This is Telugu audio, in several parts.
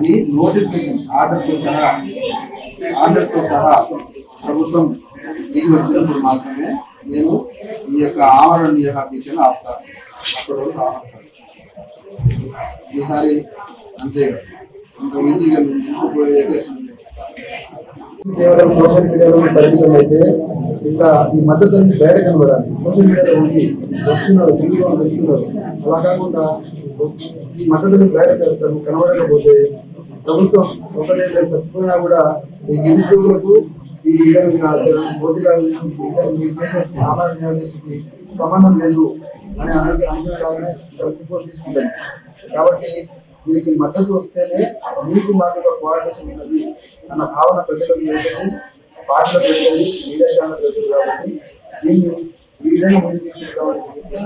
అని నోటిఫికేషన్ ఆర్డర్తో సహా ఆర్డర్స్తో సహా ప్రభుత్వం దిగి వచ్చినప్పుడు మాత్రమే నేను ఈ యొక్క ఆమరణ నిరాహార దీక్షను ఆపుతాను అప్పటి వరకు ఈసారి అంతే. ఇంకా మంచిగా ఇంకొకటి కేవలం సోషల్ మీడియాలో పరిమితం అయితే ఇంకా ఈ మద్దతు అనేది బయట కనబడాలి. సోషల్ మీడియాలో ఉండి వస్తున్నారు సింగిల్ అలా కాకుండా ఈ మద్దతుని బయట కనబడకపోతే ప్రభుత్వం ఒకటే రేపు చచ్చిపోయినా కూడా ఈ నిరుద్యోగులకు ఈ ఇతర చేసే ఆమరణ సంబంధం లేదు అని అనేది అనుకునేలాగానే కలిసిపోయి తీసుకుంటాను కాబట్టి దీనికి మద్దతు వస్తేనే మీకు మాకు కోఆర్డినేషన్ ఉన్నది అన్న భావన ప్రజలకు ఉంటుంది పాటలు పెట్టేది మీడియా ఛానల్ కాబట్టి దీన్ని ఈ విధంగా ముందు తీసుకుంటామని చెప్పేసి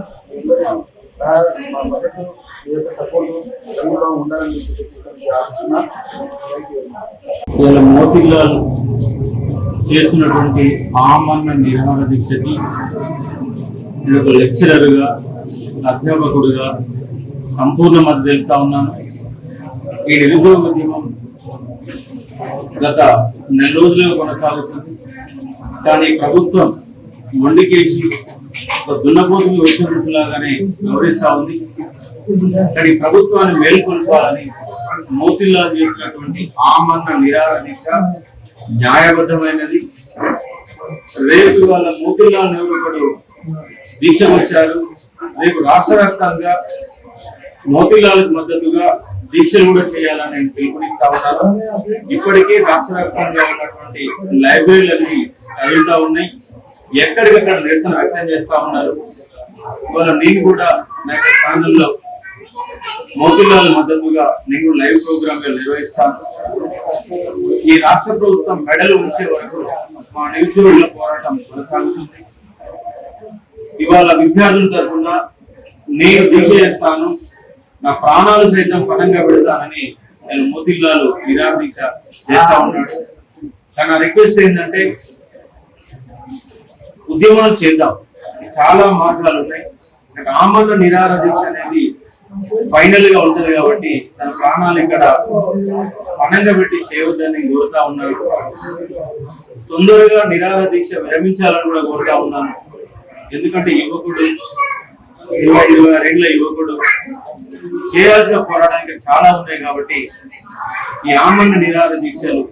సహాయ మా మద్దతు మీ మోతిలాల్ చేస్తున్నటువంటి ఆమరణ నిరాహార దీక్షకి నేను ఒక లెక్చరర్గా అధ్యాపకుడుగా సంపూర్ణ మద్దతు తెలుపుతా ఉన్నాను. ఈ నిరుద్యోగ ఉద్యమం గత నెల రోజులుగా కొనసాగుతుంది. కానీ ప్రభుత్వం మొండికేసి ఒక దున్నపోతుని వచ్చినట్లాగానే వ్యవహరిస్తా ఉంది. కానీ ప్రభుత్వాన్ని మేల్కొల్పాలని మోతిల్లా చేసినటువంటి ఆమన్న నిరాహార దీక్ష న్యాయబద్ధమైనది. రేపు వాళ్ళ మోతిల్లా ఒకడు దీక్షకు వచ్చారు. రేపు రాష్ట్ర వ్యాప్తంగా మోతిలాలకు మద్దతుగా దీక్షలు కూడా చేయాలని నేను పిలుపునిస్తా ఉన్నాను. ఇప్పటికే రాష్ట్ర వ్యాప్తంగా ఉన్నటువంటి లైబ్రరీలన్నీ కదులుతా ఉన్నాయి. ఎక్కడికక్కడ నిరసన వ్యక్తం చేస్తా ఉన్నారు. ఇవాళ నేను కూడా నా యొక్క ఛానల్లో మోతీలాల్ మద్దతుగా నేను లైవ్ ప్రోగ్రామ్ నిర్వహిస్తాను. ఈ రాష్ట్ర ప్రభుత్వం మెడలు ఉంచే వరకు మా నిరుద్యోగుల పోరాటం కొనసాగుతుంది. ఇవాళ విద్యార్థుల తరఫున నేను దీక్ష చేస్తాను. నా ప్రాణాలు సైతం పదంగా పెడతానని నేను మోతిల్లాలు నిరాహార చేస్తా ఉన్నాడు. కానీ నా రిక్వెస్ట్ ఏంటంటే ఉద్యమం చేద్దాం. చాలా మార్గాలు ఉన్నాయి ఆమరణ నిరాహార దీక్ష అనేది ఫైనల్గా ఉంటది కాబట్టి తన ప్రాణాలు ఇక్కడ పణంగా పెట్టి చేయవద్దని కోరుతా ఉన్నాను. తొందరగా నిరాహార దీక్ష విరమించాలని కూడా కోరుతా ఉన్నాను. ఎందుకంటే యువకుడు ఇరవై ఇరవై రెండుల యువకుడు చేయాల్సిన పోరాటానికి చాలా ఉన్నాయి కాబట్టి ఈ ఆమరణ నిరాహార దీక్షలు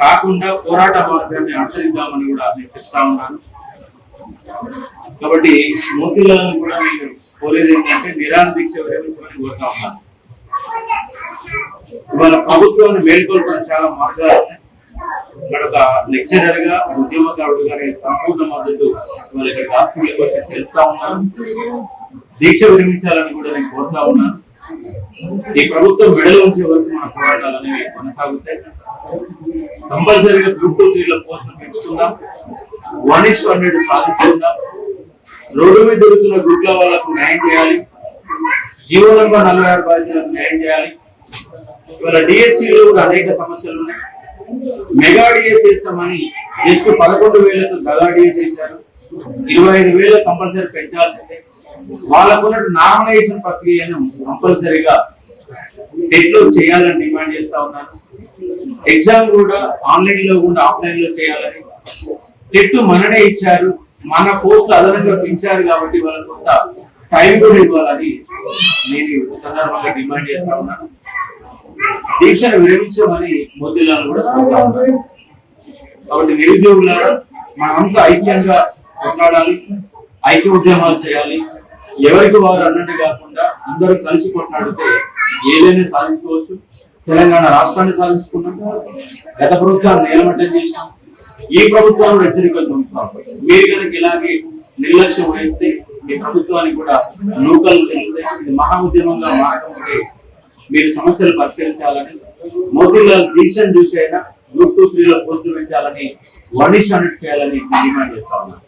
కాకుండా పోరాట మార్గాన్ని అనుసరిద్దామని కూడా నేను చెప్తా ఉన్నాను. కాబట్టి మోతిలాలను కూడా నేను కోరేది ఏంటంటే నిరాహార దీక్ష విరమించమని కోరుతా ఉన్నాను. ఇవాళ ప్రభుత్వాన్ని మేల్కొల్పడం చాలా మార్గాలు. ఉన్నాయి ఇక్కడ ఒక లెక్చరర్గా ఉద్యమకారుడుగా నేను సంపూర్ణ మద్దతు ఇవాళ ఇక్కడ హాస్పిటల్కి వచ్చి తెలుపుతా ఉన్నాను. దీక్ష విరమించాలని కూడా నేను కోరుతా ఉన్నాను. ఈ ప్రభుత్వం మెడలో ఉంచే వరకు మన పోరాటాలు అనేవి కొనసాగుతాయి. కంపల్సరీగా గ్రూప్ టూ త్రీలో పోస్టులు పెంచుకుందాం. వన్ ఇస్ హండ్రెడ్ సాధించుకుందాం. రోడ్డు మీద దొరుకుతున్న గ్రూప్ల వాళ్ళకు న్యాయం చేయాలి. జీవో నంబర్ నలభై ఆరు బాధ్యతలకు న్యాయం చేయాలి. ఇవాళ డిఎస్సిలో కూడా అనేక సమస్యలు ఉన్నాయి. మెగా డిఎస్ చేస్తామని జస్ట్ పదకొండు వేలకు మెగా డిఎస్ చేశారు. ఇరవై ఐదు వేల కంపల్సరీ పెంచాల్సి వాళ్ళకున్న నామినేషన్ ప్రక్రియను కంపల్సరీగా టెట్లో చేయాలని డిమాండ్ చేస్తా ఉన్నాను ఎగ్జామ్ కూడా ఆన్లైన్లో కూడా ఆఫ్లైన్లో చేయాలని. టెట్ మననే ఇచ్చారు మన పోస్టులు అదనంగా పెంచారు కాబట్టి వాళ్ళకు కొంత టైం కూడా ఇవ్వాలని నేను సందర్భంగా డిమాండ్ చేస్తా ఉన్నాను. దీక్షను విరమించమని మోదీలాల్ కూడా కాబట్టి నిరుద్యోగులారా మనంతా ఐక్యంగా కొట్లాడాలి ఐక్య ఉద్యమాలు చేయాలి. ఎవరికి వారు అన్నట్టు కాకుండా అందరూ కలిసి కొట్లాడితే ఏదైనా సాధించుకోవచ్చు. తెలంగాణ రాష్ట్రాన్ని సాధించుకున్నాం. గత ప్రభుత్వాన్ని నిలమట్టం చేసినాం. ఈ ప్రభుత్వం హెచ్చరికలు పంపుతాం మీరు కనుక ఇలాగే నిర్లక్ష్యం వహిస్తే మీ ప్రభుత్వానికి కూడా నూకలు చెల్లుతాయి ఇది మహా ఉద్యమంగా మారకముందే మీరు సమస్యలు పరిష్కరించాలని మోదీలాల్ దీక్షను చూసి అయినా గ్రూప్ టూ త్రీలో పోస్టులు పెంచాలని వన్ ఇస్ హండ్రెడ్ చేయాలని డిమాండ్ చేస్తా ఉన్నాను